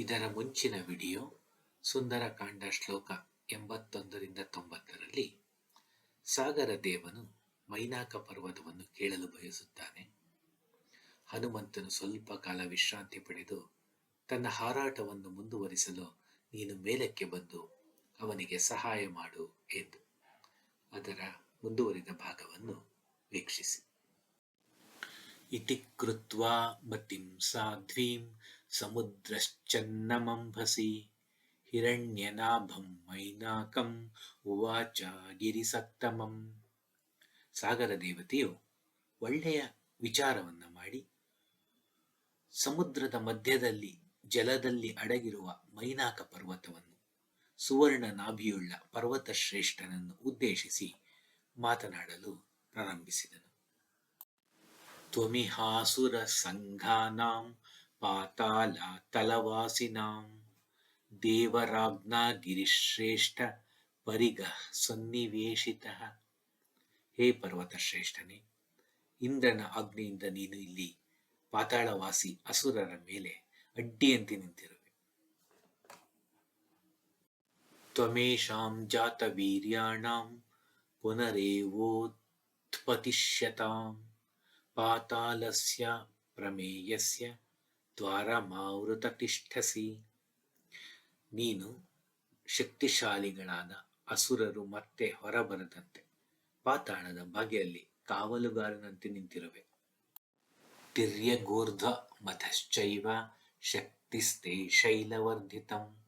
ಇದರ ಮುಂಚಿನ ವಿಡಿಯೋ ಸುಂದರಕಾಂಡ ಶ್ಲೋಕ ಎಂಬತ್ತೊಂದರಿಂದ ತೊಂಬತ್ತರಲ್ಲಿ ಸಾಗರ ದೇವನು ಮೈನಾಕ ಪರ್ವತವನ್ನು ಕೇಳಲು ಬಯಸುತ್ತಾನೆ. ಹನುಮಂತನು ಸ್ವಲ್ಪ ಕಾಲ ವಿಶ್ರಾಂತಿ ಪಡೆದು ತನ್ನ ಹಾರಾಟವನ್ನು ಮುಂದುವರಿಸಲು ನೀನು ಮೇಲಕ್ಕೆ ಬಂದು ಅವನಿಗೆ ಸಹಾಯ ಮಾಡು ಎಂದು ಅದರ ಮುಂದುವರಿದ ಭಾಗವನ್ನು ವೀಕ್ಷಿಸಿ. ಇತಿ ಕೃತ್ವಾ ಮತಿಂ ಸಾಧ್ವೀಂ ಸಮುದ್ರಶ್ಚನ್ನಮಂಭಸಿ ಹಿರಣ್ಯನಾಭಂ ಮೈನಾಕಂ ಉವಾಚ ಗಿರಿಸತ್ತಮಂ ಸಾಗರ ದೇವತೆಯು ಒಳ್ಳೆಯ ವಿಚಾರವನ್ನ ಮಾಡಿ ಸಮುದ್ರದ ಮಧ್ಯದಲ್ಲಿ, ಜಲದಲ್ಲಿ ಅಡಗಿರುವ ಮೈನಾಕ ಪರ್ವತವನ್ನು, ಸುವರ್ಣ ನಾಭಿಯುಳ್ಳ ಪರ್ವತ ಶ್ರೇಷ್ಠನನ್ನು ಉದ್ದೇಶಿಸಿ ಮಾತನಾಡಲು ಪ್ರಾರಂಭಿಸಿದನು. ತ್ವಮಿಹಾಸುರ ಸಂಘಾನಾಂ ಪಾತಾಲ ತಲವಾಸಿನಾಂ ದೇವರಾಜ್ಞಾ ಗಿರಿಶ್ರೇಷ್ಠ ಪರಿಗ ಸನ್ನಿವೇಶಿತ. ಹೇ ಪರ್ವತ ಶ್ರೇಷ್ಠನೇ ಇಂದ್ರನ ಅಗ್ನಿಯಿಂದ ನೀನು ಇಲ್ಲಿ ಪಾತಾಳವಾಸಿ ಅಸುರರ ಮೇಲೆ ಅಡ್ಡಿಯಂತೆ ನಿಂತಿರುವೆ. ತ್ವಮೇಷಾಂ ಜಾತ ವೀರ್ಯಾಣಾಂ ಪುನರೇವೋತ್ಪತಿಷ್ಯತಾಂ ಪಾತಾಲಸ್ಯ ಪ್ರಮೇಯಸ್ಯ ದ್ವಾರಮಾವೃತ ತಿಷ್ಠಸಿ. ನೀನು ಶಕ್ತಿಶಾಲಿಗಳಾದ ಅಸುರರು ಮತ್ತೆ ಹೊರಬರದಂತೆ ಪಾತಾಳದ ಬಗೆಯಲ್ಲಿ ಕಾವಲುಗಾರನಂತೆ ನಿಂತಿರುವೆ. ತಿರ್ಯಗೂರ್ಧ್ವ ಮಧಶ್ಚೈವ ಶಕ್ತಿಸ್ತೆ ಶೈಲವರ್ಧಿತಂ.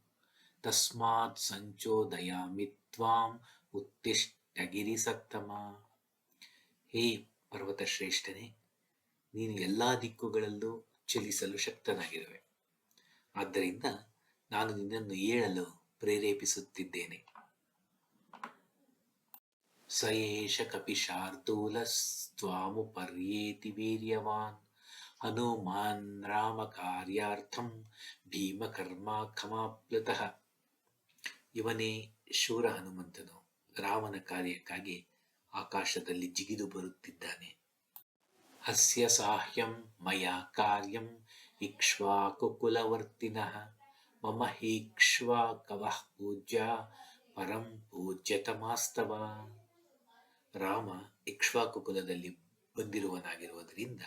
ತಸ್ಮಾತ್ ಸಂಚೋದಯಾಮಿ ತ್ವಾಂ ಉತ್ತಿಷ್ಟಗಿರಿಸತ್ತಮ ಹೇ ಪರ್ವತ ಶ್ರೇಷ್ಠನೇ ನೀನು ಎಲ್ಲಾ ದಿಕ್ಕುಗಳಲ್ಲೂ ಚಲಿಸಲು ಶಕ್ತನಾಗಿರುವೆ. ಆದ್ದರಿಂದ ನಾನು ನಿನ್ನನ್ನು ಏಳಲು ಪ್ರೇರೇಪಿಸುತ್ತಿದ್ದೇನೆ. ಸಯೇಷ ಕಪಿಶಾರ್ದೂಲ ಸ್ವಾಮು ಪರ್ಯೇತಿ ವೀರ್ಯವಾನ್. ಹನುಮಾನ್ ರಾಮ ಕಾರ್ಯಾರ್ಥಂ ಭೀಮಕರ್ಮ ಖಮಾಪ್ಲುತಃ ಇವನೇ ಶೂರ ಹನುಮಂತನು. ರಾಮನ ಕಾರ್ಯಕ್ಕಾಗಿ ಆಕಾಶದಲ್ಲಿ ಜಿಗಿದು ಬರುತ್ತಿದ್ದಾನೆ. ಹಸ್ಯ ಸಾಹ್ಯಂ ಮಯ ಕಾರ್ಯಂ ಇಕ್ಷ್ವಾಕುಕುಲವರ್ತಿನಃ ಮಮ ಹೀಕ್ಷ್ವಾಕವಃ ಪೂಜ್ಯ ಪರಂ ಪೂಜ್ಯತಮಾಸ್ತವ ರಾಮ ಇಕ್ಷ್ವಾಕುಕುಲದಲ್ಲಿ ಬಂದಿರುವನಾಗಿರುವುದರಿಂದ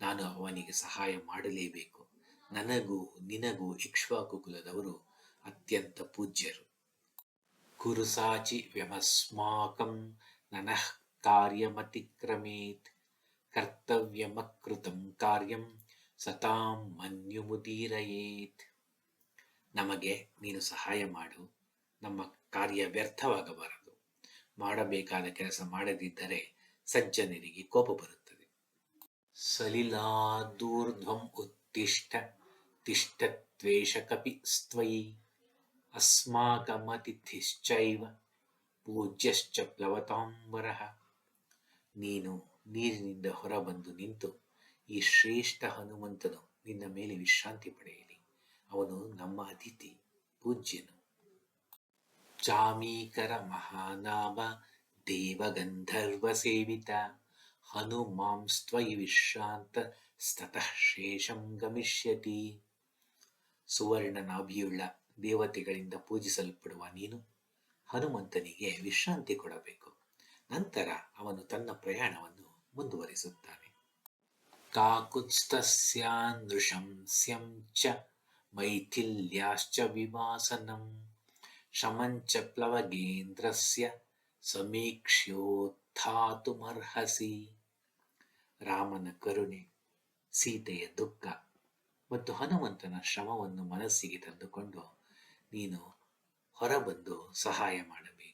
ನಾನು ಅವನಿಗೆ ಸಹಾಯ ಮಾಡಲೇಬೇಕು. ನನಗೂ ನಿನಗೂ ಇಕ್ಷ್ವಾಕುಕುಲದವರು ಅತ್ಯಂತ ಪೂಜ್ಯರು. ಕುರುಸಾಚಿ ವ್ಯಮಸ್ಮಾಕಂ, ನನಃ ಕಾರ್ಯಮತಿಕ್ರಮೇತ್. ಕರ್ತವ್ಯಮಕೃತಂ ಕಾರ್ಯಂ ಸತಾಂ ಮನ್ಯುಮುದೀರಯೇತ್ ನಮಗೆ ನೀನು ಸಹಾಯ ಮಾಡು, ನಮ್ಮ ಕಾರ್ಯ ವ್ಯರ್ಥವಾಗಬಾರದು. ಮಾಡಬೇಕಾದ ಕೆಲಸ ಮಾಡದಿದ್ದರೆ ಸಜ್ಜನರಿಗೆ ಕೋಪ ಬರುತ್ತದೆ. ಸಲಿಲಾದೂರ್ಧ್ವಂ ಉತ್ತಿಷ್ಠ ತಿಷ್ಠತ್ವೇಷ ಕಪಿ ಸ್ತ್ವಯಿ, ಅಸ್ಮಾಕಮತಿಥಿಶ್ಚೈವ, ಪೂಜ್ಯಶ್ಚ ಪ್ಲವತಾಂಬರಃ. ನೀನು ನೀರಿನಿಂದ ಹೊರಬಂದು ನಿಂತು, ಈ ಶ್ರೇಷ್ಠ ಹನುಮಂತನು ನಿನ್ನ ಮೇಲೆ ವಿಶ್ರಾಂತಿ ಪಡೆಯಲಿ. ಅವನು ನಮ್ಮ ಅತಿಥಿ, ಪೂಜ್ಯನು. ಚಾಮೀಕರ ಮಹಾನಾಮ ದೇವಗಂಧರ್ವ ಸೇವಿತ ಹನುಮಾಂಸ್ತ್ವಯಿ ವಿಶ್ರಾಂತ ಸ್ತತಃ ಶೇಷಂ ಗಮಿಷ್ಯತಿ. ಸುವರ್ಣ ನಾಭಿಯುಳ್ಳ ದೇವತೆಗಳಿಂದ ಪೂಜಿಸಲ್ಪಡುವ ನೀನು ಹನುಮಂತನಿಗೆ ವಿಶ್ರಾಂತಿ ಕೊಡಬೇಕು. ನಂತರ ಅವನು ತನ್ನ ಪ್ರಯಾಣವನ್ನು ಮುಂದುವರಿಸುತ್ತಾನೆ ಕಾಕುತ್ಸ್ಥಸ್ಯಾನೃಶಂಸ್ಯಂ ಚ ಮೈಥಿಲ್ಯಾಶ್ಚ ವಿವಾಸನಂ ಶಮಂಚ ಪ್ಲವಗೇಂದ್ರಸ್ಯ ಸಮೀಕ್ಷ್ಯೋತ್ಥಾತುಮರ್ಹಸಿ. ರಾಮನ ಕರುಣೆ, ಸೀತೆಯ ದುಃಖ ಮತ್ತು ಹನುಮಂತನ ಶ್ರಮವನ್ನು ಮನಸ್ಸಿಗೆ ತಂದುಕೊಂಡು ನೀನು ಹೊರಬಂದು ಸಹಾಯ ಮಾಡಬೇಕು.